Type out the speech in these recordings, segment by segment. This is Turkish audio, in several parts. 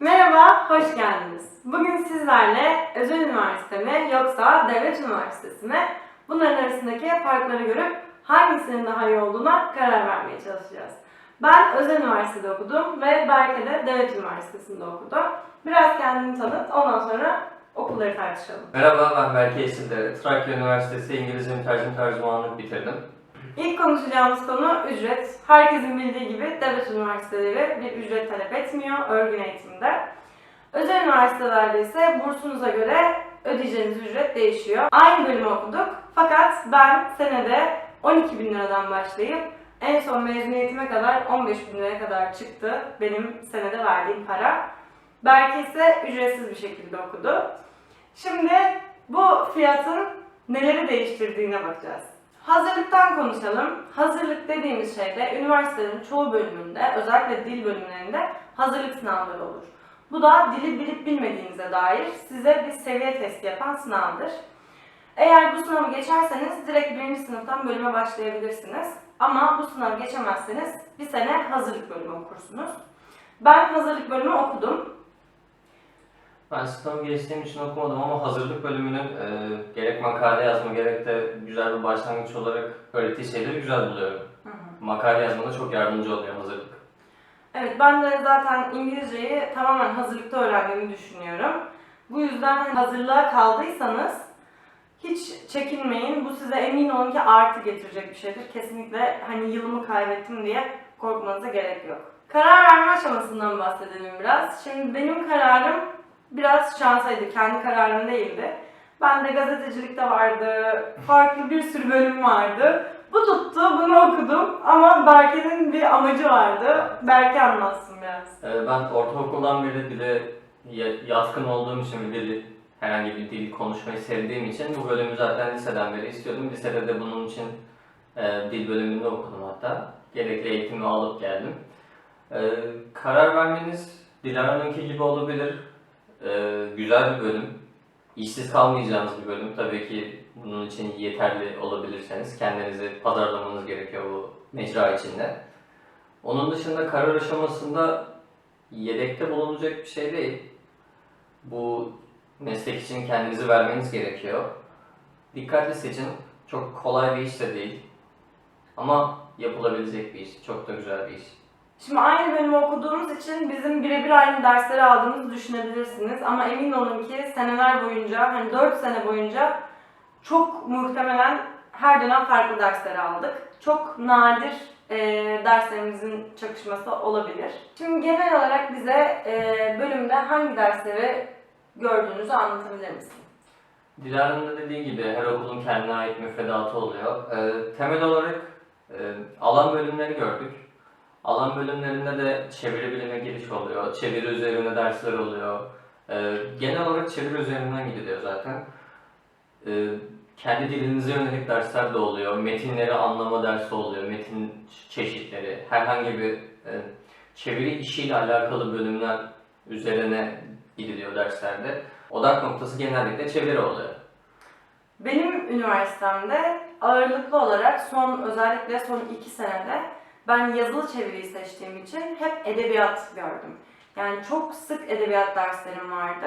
Merhaba, hoş geldiniz. Bugün sizlerle özel üniversite mi yoksa devlet üniversitesi mi? Bunların arasındaki farkları görüp hangisinin daha iyi olduğuna karar vermeye çalışacağız. Ben özel üniversitede okudum ve Berke de devlet üniversitesinde okudu. Biraz kendini tanıt, ondan sonra okulları tartışalım. Merhaba ben Berke Yeşilde. Trakya Üniversitesi İngilizce Mütercim Tercümanlık bitirdim. İlk konuşacağımız konu ücret. Herkesin bildiği gibi devlet üniversiteleri bir ücret talep etmiyor örgün eğitimde. Özel üniversitelerde ise bursunuza göre ödeyeceğiniz ücret değişiyor. Aynı bölümü okuduk fakat ben senede 12 bin liradan başlayıp en son mezuniyetime kadar 15 bin liraya kadar çıktı benim senede verdiğim para. Berke ise ücretsiz bir şekilde okudu. Şimdi bu fiyatın neleri değiştirdiğine bakacağız. Hazırlıktan konuşalım. Hazırlık dediğimiz şeyde üniversitelerin çoğu bölümünde, özellikle dil bölümlerinde hazırlık sınavları olur. Bu da dili bilip bilmediğinize dair size bir seviye testi yapan sınavdır. Eğer bu sınavı geçerseniz direkt birinci sınıftan bölüme başlayabilirsiniz. Ama bu sınavı geçemezseniz bir sene hazırlık bölümü okursunuz. Ben hazırlık bölümü okudum. Ben sınavı geçtiğim için okumadım ama hazırlık bölümünün e, gerek makale yazma gerek de güzel bir başlangıç olarak öğrettiği şeyleri güzel buluyorum. Makale yazmada çok yardımcı oluyor hazırlık. Evet ben de zaten İngilizceyi tamamen hazırlıkta öğrendiğimi düşünüyorum. Bu yüzden hani hazırlığa kaldıysanız hiç çekinmeyin. Bu size emin olun ki artı getirecek bir şeydir. Kesinlikle hani yılımı kaybettim diye korkmanıza gerek yok. Karar verme aşamasından bahsedelim biraz. Şimdi benim kararım biraz şansaydı. Kendi kararım değildi. Ben de gazetecilikte vardı, farklı bir sürü bölüm vardı. Bu tuttu, bunu okudum ama Berke'nin bir amacı vardı. Berke anlatsın biraz. E, ben ortaokuldan beri dile ya- yatkın olduğum için bir herhangi bir dil konuşmayı sevdiğim için bu bölümü zaten liseden beri istiyordum. Lisede de bunun için e, dil bölümünde okudum hatta. Gerekli eğitimi alıp geldim. E, karar vermeniz Dilara'nınki gibi olabilir. E, güzel bir bölüm. İşsiz kalmayacağınız bir bölüm. Tabii ki bunun için yeterli olabilirseniz kendinizi pazarlamanız gerekiyor bu mecra içinde. Onun dışında karar aşamasında yedekte bulunacak bir şey değil. Bu meslek için kendinizi vermeniz gerekiyor. Dikkatli seçin. Çok kolay bir iş de değil. Ama yapılabilecek bir iş. Çok da güzel bir iş. Şimdi aynı bölümü okuduğumuz için bizim birebir aynı dersleri aldığımızı düşünebilirsiniz. Ama emin olun ki seneler boyunca, hani 4 sene boyunca çok muhtemelen her dönem farklı dersleri aldık. Çok nadir e, derslerimizin çakışması olabilir. Şimdi genel olarak bize e, bölümde hangi dersleri gördüğünüzü anlatabilir misin? Dilara'nın da dediği gibi her okulun kendine ait müfredatı oluyor. Ee, temel olarak e, alan bölümleri gördük. Alan bölümlerinde de çeviri bilime giriş oluyor. Çeviri üzerine dersler oluyor. Ee, genel olarak çeviri üzerinden gidiliyor zaten. Ee, kendi dilinize yönelik dersler de oluyor. Metinleri anlama dersi oluyor. Metin çeşitleri. Herhangi bir e, çeviri işiyle alakalı bölümler üzerine gidiliyor derslerde. Odak noktası genellikle çeviri oluyor. Benim üniversitemde ağırlıklı olarak son özellikle son iki senede ben yazılı çeviriyi seçtiğim için hep edebiyat gördüm. Yani çok sık edebiyat derslerim vardı.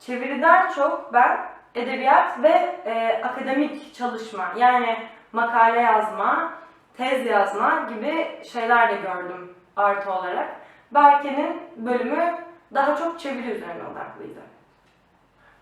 Çeviriden çok ben edebiyat ve e, akademik çalışma yani makale yazma, tez yazma gibi şeyler de gördüm artı olarak. Berke'nin bölümü daha çok çeviri üzerine odaklıydı.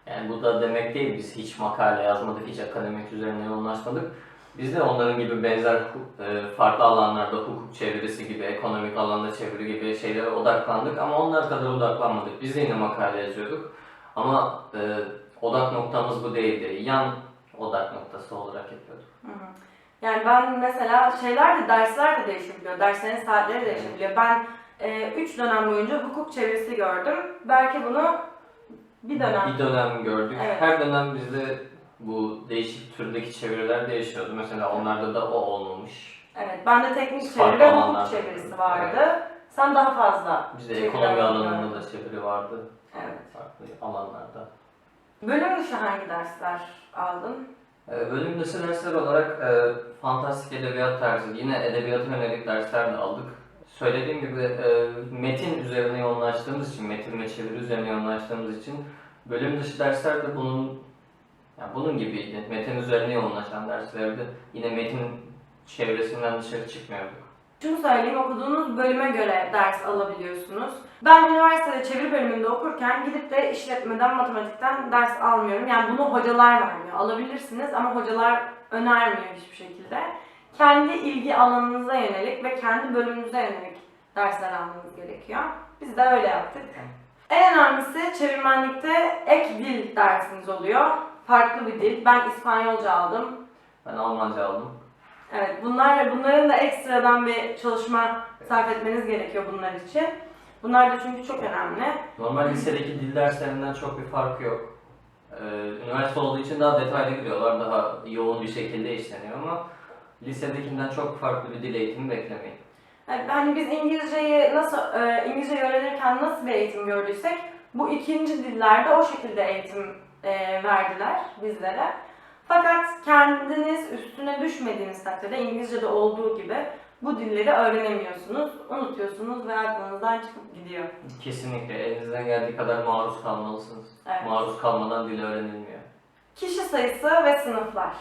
Yani bu da demek değil biz hiç makale yazmadık, hiç akademik üzerine yoğunlaşmadık. Biz de onların gibi benzer e, farklı alanlarda hukuk çevirisi gibi, ekonomik alanda çeviri gibi şeylere odaklandık ama onlar kadar odaklanmadık. Biz de yine makale yazıyorduk ama e, odak noktamız bu değildi. Yan odak noktası olarak yapıyorduk. Hı hı. Yani ben mesela şeyler de dersler de değişebiliyor. Derslerin saatleri değişebiliyor. Ben 3 dönem boyunca hukuk çevirisi gördüm. Belki bunu bir dönem. Bir dönem gördük. Evet. Her dönem bizde bu değişik türdeki çeviriler değişiyordu. Mesela onlarda da o olmamış. Evet, ben de teknik Farklı çeviri ve hukuk çevirisi vardı. Sen daha fazla. Bizde çeviri ekonomi alanı alanında da çeviri vardı. Evet. Farklı alanlarda. Bölüm dışı hangi dersler aldın? Ee, Bölüm dışı dersler olarak e, fantastik edebiyat tarzı, yine edebiyata yönelik dersler de aldık. söylediğim gibi e, metin üzerine yoğunlaştığımız için, metin ve çeviri üzerine yoğunlaştığımız için bölüm dışı dersler de bunun yani bunun gibiydi. Metin üzerine yoğunlaşan derslerde yine metin çevresinden dışarı çıkmıyorduk. Şunu söyleyeyim, okuduğunuz bölüme göre ders alabiliyorsunuz. Ben üniversitede çeviri bölümünde okurken gidip de işletmeden, matematikten ders almıyorum. Yani bunu hocalar vermiyor. Alabilirsiniz ama hocalar önermiyor hiçbir şekilde. Kendi ilgi alanınıza yönelik ve kendi bölümünüze yönelik dersler almanız gerekiyor. Biz de öyle yaptık. En önemlisi çevirmenlikte ek dil dersiniz oluyor. Farklı bir dil. Ben İspanyolca aldım. Ben Almanca aldım. Evet, bunlar bunların da ekstradan bir çalışma sarf etmeniz gerekiyor bunlar için. Bunlar da çünkü çok önemli. Normal lisedeki dil derslerinden çok bir farkı yok. Ee, üniversite olduğu için daha detaylı gidiyorlar, daha yoğun bir şekilde işleniyor ama lisedekinden çok farklı bir dil eğitimi beklemeyin. Yani hani biz İngilizceyi nasıl e, İngilizce öğrenirken nasıl bir eğitim gördüysek bu ikinci dillerde o şekilde eğitim e, verdiler bizlere. Fakat kendiniz üstüne düşmediğiniz takdirde İngilizce'de olduğu gibi bu dilleri öğrenemiyorsunuz, unutuyorsunuz ve aklınızdan çıkıp gidiyor. Kesinlikle elinizden geldiği kadar maruz kalmalısınız. Evet. Maruz kalmadan dil öğrenilmiyor. Kişi sayısı ve sınıflar.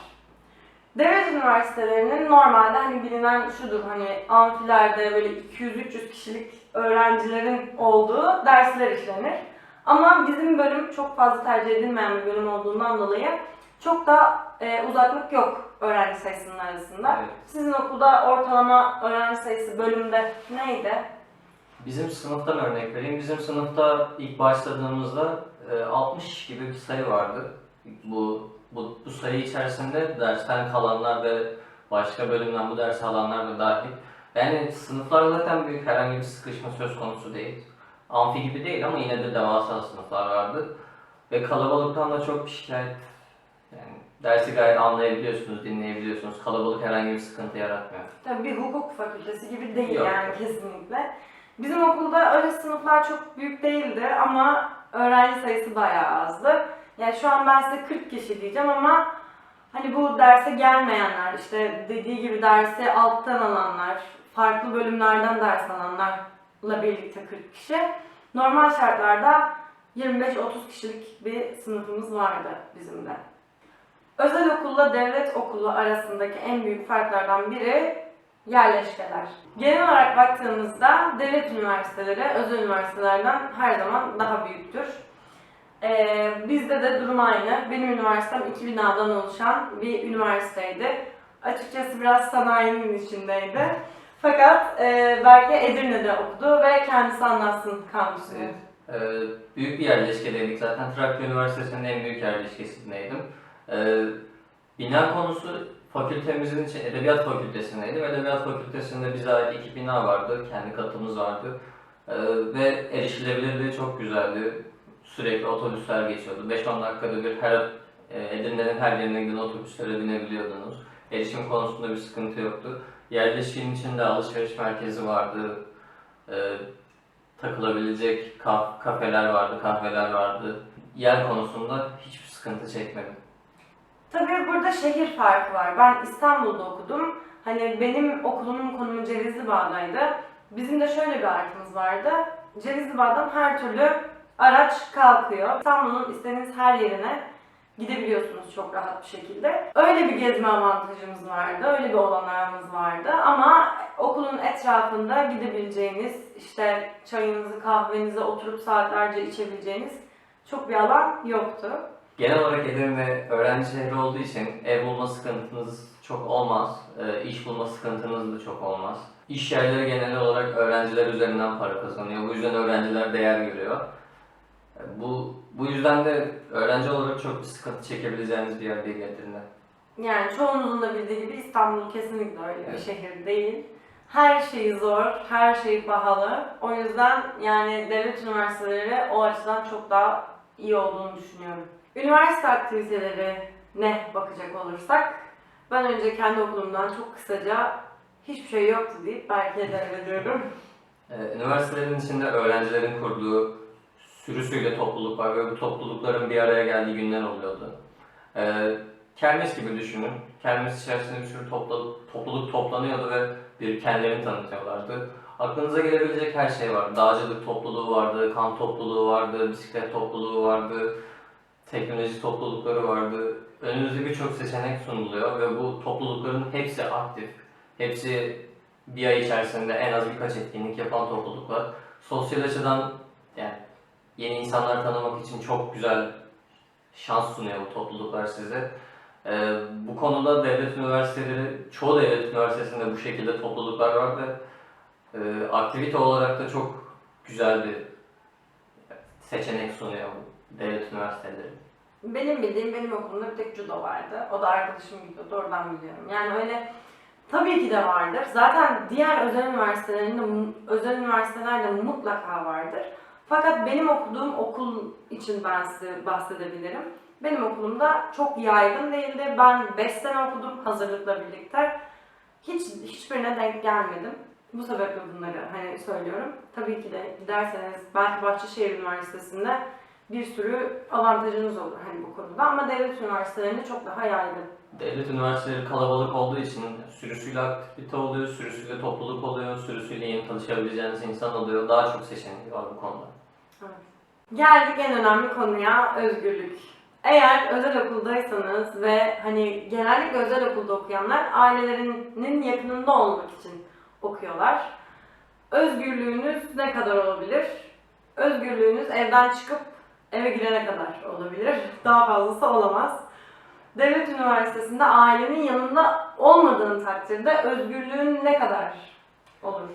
Devlet üniversitelerinin normalde hani bilinen şudur hani amfilerde böyle 200-300 kişilik öğrencilerin olduğu dersler işlenir. Ama bizim bölüm çok fazla tercih edilmeyen bir bölüm olduğundan dolayı çok da e, uzaklık yok öğrenci sayısının arasında. Evet. Sizin okulda ortalama öğrenci sayısı bölümde neydi? Bizim sınıftan örnek vereyim. Bizim sınıfta ilk başladığımızda e, 60 gibi bir sayı vardı. Bu, bu, bu sayı içerisinde dersten kalanlar ve başka bölümden bu dersi alanlar da dahil. Yani sınıflar zaten büyük herhangi bir sıkışma söz konusu değil. Amfi gibi değil ama yine de devasa sınıflar vardı. Ve kalabalıktan da çok bir şikayet. Yani dersi gayet anlayabiliyorsunuz, dinleyebiliyorsunuz. Kalabalık herhangi bir sıkıntı yaratmıyor. Tabii bir hukuk fakültesi gibi değil Yok. yani kesinlikle. Bizim okulda öyle sınıflar çok büyük değildi ama öğrenci sayısı bayağı azdı. Yani şu an ben size 40 kişi diyeceğim ama hani bu derse gelmeyenler, işte dediği gibi dersi alttan alanlar, farklı bölümlerden ders alanlarla birlikte 40 kişi. Normal şartlarda 25-30 kişilik bir sınıfımız vardı bizim de. Özel okulla devlet okulu arasındaki en büyük farklardan biri yerleşkeler. Genel olarak baktığımızda devlet üniversiteleri özel üniversitelerden her zaman daha büyüktür. Ee, bizde de durum aynı. Benim üniversitem iki binadan oluşan bir üniversiteydi. Açıkçası biraz sanayinin içindeydi. Fakat e, Berke Edirne'de okudu ve kendisi anlatsın kampüsünü. Ee, büyük bir yerleşkedeydik zaten. Trakya Üniversitesi'nin en büyük yerleşkesindeydim. Ee, bina konusu fakültemizin için Edebiyat Fakültesindeydi ve Edebiyat Fakültesinde bize ait iki bina vardı. Kendi katımız vardı. Ee, ve erişilebilirliği çok güzeldi. Sürekli otobüsler geçiyordu. 5-10 dakikada bir her e, Edirne'nin her yerine giden otobüslere binebiliyordunuz. Erişim konusunda bir sıkıntı yoktu. Yerleşkenin içinde alışveriş merkezi vardı. Ee, takılabilecek kaf- kafeler vardı, kahveler vardı. Yer konusunda hiçbir sıkıntı çekmedim. Tabii burada şehir farkı var. Ben İstanbul'da okudum. Hani benim okulumun konumu Cevizli Bağ'daydı. Bizim de şöyle bir artımız vardı. Cevizli Bağ'dan her türlü araç kalkıyor. İstanbul'un istediğiniz her yerine gidebiliyorsunuz çok rahat bir şekilde. Öyle bir gezme avantajımız vardı, öyle bir olanağımız vardı ama okulun etrafında gidebileceğiniz, işte çayınızı, kahvenizi oturup saatlerce içebileceğiniz çok bir alan yoktu. Genel olarak Edirne öğrenci şehri olduğu için ev bulma sıkıntınız çok olmaz. Ee, iş bulma sıkıntınız da çok olmaz. İş yerleri genel olarak öğrenciler üzerinden para kazanıyor. Bu yüzden öğrenciler değer görüyor. Bu bu yüzden de öğrenci olarak çok bir sıkıntı çekebileceğiniz bir yer değil Edirne. Yani çoğunuzun da bildiği gibi İstanbul kesinlikle öyle bir Evet. şehir değil. Her şeyi zor, her şey pahalı. O yüzden yani devlet üniversiteleri o açıdan çok daha iyi olduğunu düşünüyorum. Üniversite aktiviteleri ne bakacak olursak, ben önce kendi okulumdan çok kısaca hiçbir şey yoktu deyip belki devrediyorum. Ee, Üniversitelerin içinde öğrencilerin kurduğu sürüsüyle topluluk var ve bu toplulukların bir araya geldiği günler oluyordu. Ee, kermes gibi düşünün. Kermes içerisinde bir sürü topluluk, topluluk toplanıyordu ve bir kendilerini tanıtıyorlardı. Aklınıza gelebilecek her şey var. Dağcılık topluluğu vardı, kamp topluluğu vardı, bisiklet topluluğu vardı, teknoloji toplulukları vardı. Önünüze birçok seçenek sunuluyor ve bu toplulukların hepsi aktif. Hepsi bir ay içerisinde en az birkaç etkinlik yapan topluluklar. Sosyal açıdan yeni insanlar tanımak için çok güzel şans sunuyor bu topluluklar size. Ee, bu konuda devlet üniversiteleri, çoğu devlet üniversitesinde bu şekilde topluluklar var ve e, aktivite olarak da çok güzel bir seçenek sunuyor devlet üniversiteleri. Benim bildiğim benim okulumda bir tek judo vardı. O da arkadaşım gidiyordu oradan biliyorum. Yani öyle tabii ki de vardır. Zaten diğer özel üniversitelerinde özel üniversitelerde mutlaka vardır. Fakat benim okuduğum okul için ben size bahsedebilirim. Benim okulumda çok yaygın değildi. Ben 5 sene okudum hazırlıkla birlikte. Hiç hiçbirine denk gelmedim. Bu sebeple bunları hani söylüyorum. Tabii ki de giderseniz belki Bahçeşehir Üniversitesi'nde bir sürü avantajınız olur hani bu konuda ama devlet üniversitelerinde çok daha yaygın. Devlet üniversiteleri kalabalık olduğu için sürüsüyle aktivite oluyor, sürüsüyle topluluk oluyor, sürüsüyle yeni tanışabileceğiniz insan oluyor. Daha çok seçenek var bu konuda. Geldik en önemli konuya özgürlük. Eğer özel okuldaysanız ve hani genellikle özel okulda okuyanlar ailelerinin yakınında olmak için okuyorlar. Özgürlüğünüz ne kadar olabilir? Özgürlüğünüz evden çıkıp eve girene kadar olabilir. Daha fazlası olamaz. Devlet üniversitesinde ailenin yanında olmadığın takdirde özgürlüğün ne kadar olur?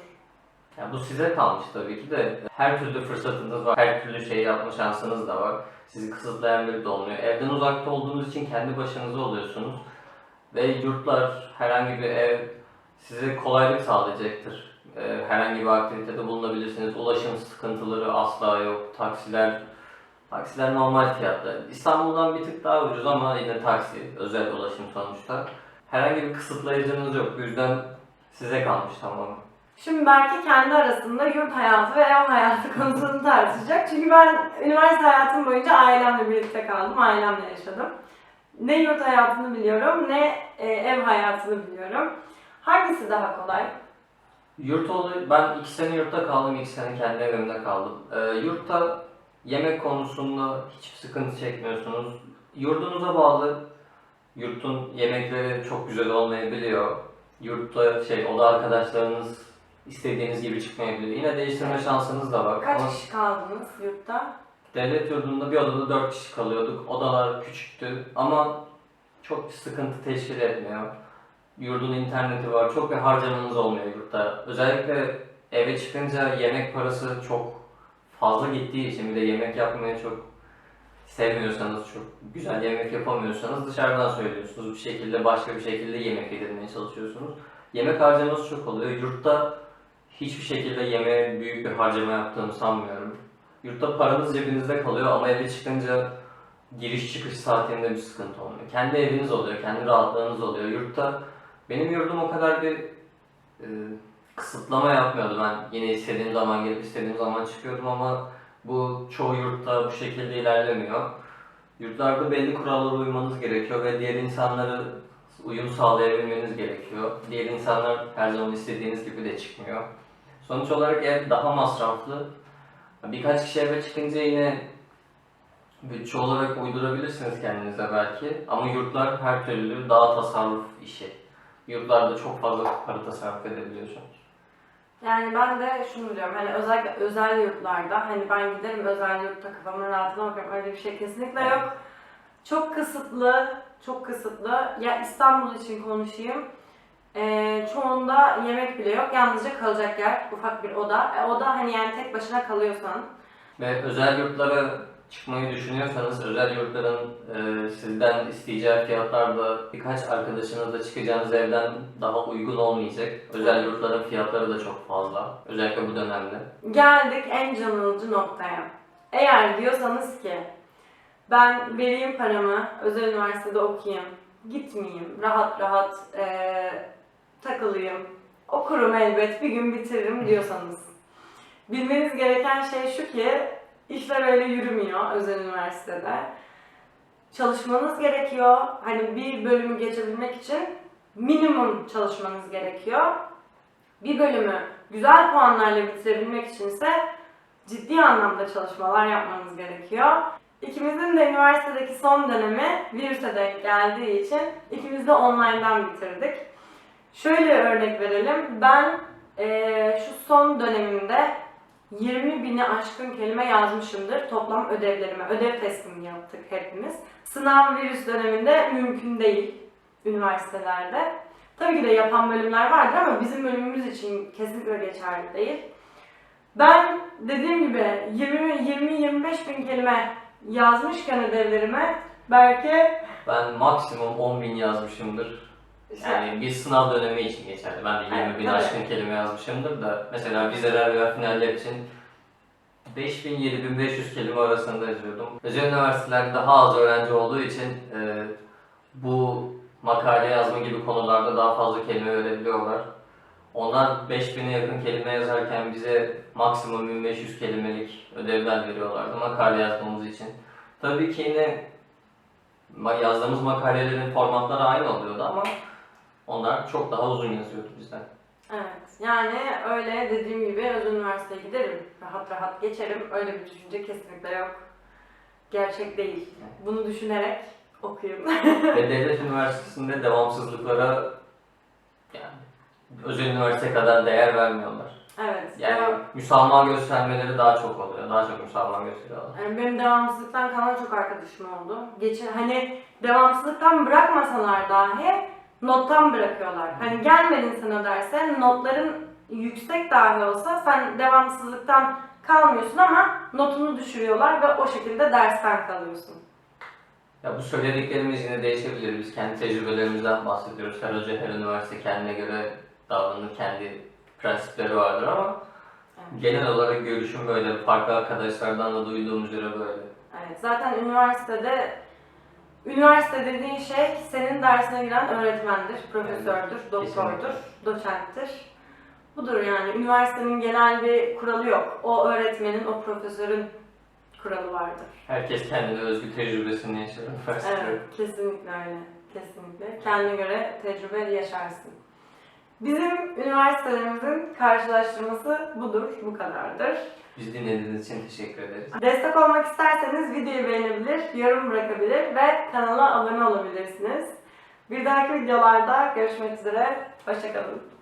Yani bu size kalmış tabii ki de her türlü fırsatınız var, her türlü şey yapma şansınız da var. Sizi kısıtlayan biri de olmuyor. Evden uzakta olduğunuz için kendi başınıza oluyorsunuz. Ve yurtlar, herhangi bir ev size kolaylık sağlayacaktır. Ee, herhangi bir aktivitede bulunabilirsiniz. Ulaşım sıkıntıları asla yok. Taksiler, taksiler normal fiyatta. İstanbul'dan bir tık daha ucuz ama yine taksi, özel ulaşım sonuçta. Herhangi bir kısıtlayıcınız yok. Bu yüzden size kalmış tamamen. Şimdi belki kendi arasında yurt hayatı ve ev hayatı konusunu tartışacak. Çünkü ben üniversite hayatım boyunca ailemle birlikte kaldım, ailemle yaşadım. Ne yurt hayatını biliyorum, ne e, ev hayatını biliyorum. Hangisi daha kolay? Yurt olayı, ben iki sene yurtta kaldım, iki sene kendi evimde kaldım. Ee, yurtta yemek konusunda hiçbir sıkıntı çekmiyorsunuz. Yurdunuza bağlı, yurtun yemekleri çok güzel olmayabiliyor. Yurtta şey, oda arkadaşlarınız istediğiniz gibi çıkmayabiliyor. Yine değiştirme şansınız da var. Kaç Ama kişi kaldınız yurtta? devlet yurdunda bir odada dört kişi kalıyorduk. Odalar küçüktü ama çok sıkıntı teşkil etmiyor. Yurdun interneti var. Çok bir harcamanız olmuyor yurtta. Özellikle eve çıkınca yemek parası çok fazla gittiği için bir de yemek yapmayı çok sevmiyorsanız, çok güzel yemek yapamıyorsanız dışarıdan söylüyorsunuz. Bir şekilde başka bir şekilde yemek yedirmeye çalışıyorsunuz. Yemek harcaması çok oluyor. Yurtta hiçbir şekilde yemeğe büyük bir harcama yaptığımı sanmıyorum. Yurtta paranız cebinizde kalıyor ama eve çıkınca giriş çıkış saatinde bir sıkıntı olmuyor. Kendi eviniz oluyor, kendi rahatlığınız oluyor. Yurtta benim yurdum o kadar bir e, kısıtlama yapmıyordu. Ben yine istediğim zaman gelip istediğim zaman çıkıyordum ama bu çoğu yurtta bu şekilde ilerlemiyor. Yurtlarda belli kurallara uymanız gerekiyor ve diğer insanları uyum sağlayabilmeniz gerekiyor. Diğer insanlar her zaman istediğiniz gibi de çıkmıyor. Sonuç olarak ev daha masraflı. Birkaç kişi eve çıkınca yine bütçe olarak uydurabilirsiniz kendinize belki. Ama yurtlar her türlü daha tasarruf işi. Yurtlarda çok fazla para tasarruf edebiliyorsunuz. Yani ben de şunu biliyorum hani özellikle özel yurtlarda hani ben giderim özel yurtta kafamın rahatına bakarım öyle bir şey kesinlikle yok. Çok kısıtlı, çok kısıtlı. Ya İstanbul için konuşayım. Ee, çoğunda yemek bile yok. Yalnızca kalacak yer, ufak bir oda. E, oda hani yani tek başına kalıyorsan. Ve özel yurtlara çıkmayı düşünüyorsanız özel yurtların e, sizden isteyeceği fiyatlar da birkaç arkadaşınızla çıkacağınız evden daha uygun olmayacak. Özel yurtların fiyatları da çok fazla. Özellikle bu dönemde. Geldik en can alıcı noktaya. Eğer diyorsanız ki ben vereyim paramı, özel üniversitede okuyayım, gitmeyeyim, rahat rahat eee, takılayım, okurum elbet, bir gün bitiririm diyorsanız. Bilmeniz gereken şey şu ki, işler öyle yürümüyor özel üniversitede. Çalışmanız gerekiyor. Hani bir bölümü geçebilmek için minimum çalışmanız gerekiyor. Bir bölümü güzel puanlarla bitirebilmek içinse ciddi anlamda çalışmalar yapmanız gerekiyor. İkimizin de üniversitedeki son dönemi virüse denk geldiği için ikimiz de online'dan bitirdik. Şöyle örnek verelim. Ben eee, şu son dönemimde 20 bini aşkın kelime yazmışımdır toplam ödevlerime. Ödev testimi yaptık hepimiz. Sınav virüs döneminde mümkün değil üniversitelerde. Tabii ki de yapan bölümler vardır ama bizim bölümümüz için kesinlikle geçerli değil. Ben dediğim gibi 20-25 bin kelime yazmışken ödevlerime belki Ben maksimum 10 bin yazmışımdır. Yani bir sınav dönemi için geçerli. Ben de 20 Evet, bin tabii. aşkın kelime yazmışımdır da mesela vizeler veya finaller için 5000-7500 kelime arasında yazıyordum. Özel üniversitelerde daha az öğrenci olduğu için e, bu makale yazma gibi konularda daha fazla kelime verebiliyorlar. Onlar 5000'e yakın kelime yazarken bize maksimum 1500 kelimelik ödevler veriyorlardı makale yazmamız için. Tabii ki yine yazdığımız makalelerin formatları aynı oluyordu ama onlar çok daha uzun yazıyordu bizden. Evet, yani öyle dediğim gibi özel üniversiteye giderim, rahat rahat geçerim. Öyle bir düşünce kesinlikle yok. Gerçek değil. Bunu düşünerek okuyun. Ve devlet üniversitesinde devamsızlıklara yani özel üniversite kadar değer vermiyorlar. evet, Yani devam- müsamaha göstermeleri daha çok oluyor. Daha çok müsamaha gösteriyorlar. yani benim devamsızlıktan kalan çok arkadaşım oldu. Geçen hani devamsızlıktan bırakmasalar dahi nottan bırakıyorlar. Hani gelmedin sen o derse notların yüksek dahi olsa sen devamsızlıktan kalmıyorsun ama notunu düşürüyorlar ve o şekilde dersten kalıyorsun. Ya bu söylediklerimiz yine değişebilir. Biz kendi tecrübelerimizden bahsediyoruz. Her hoca, her üniversite kendine göre davranır, kendi prensipleri vardır ama Evet. genel olarak görüşüm böyle. Farklı arkadaşlardan da duyduğum üzere böyle. Evet, zaten üniversitede üniversite dediğin şey senin dersine giren öğretmendir, profesördür, doktordur, doçenttir. Budur yani. Üniversitenin genel bir kuralı yok. O öğretmenin, o profesörün kuralı vardır. Herkes kendine özgü tecrübesini yaşar üniversitede. Evet, kesinlikle öyle. Kesinlikle. Kendine göre tecrübe yaşarsın. Bizim üniversitelerimizin karşılaştırması budur, bu kadardır. Biz dinlediğiniz için teşekkür ederiz. Destek olmak isterseniz videoyu beğenebilir, yorum bırakabilir ve kanala abone olabilirsiniz. Bir dahaki videolarda görüşmek üzere. Hoşçakalın.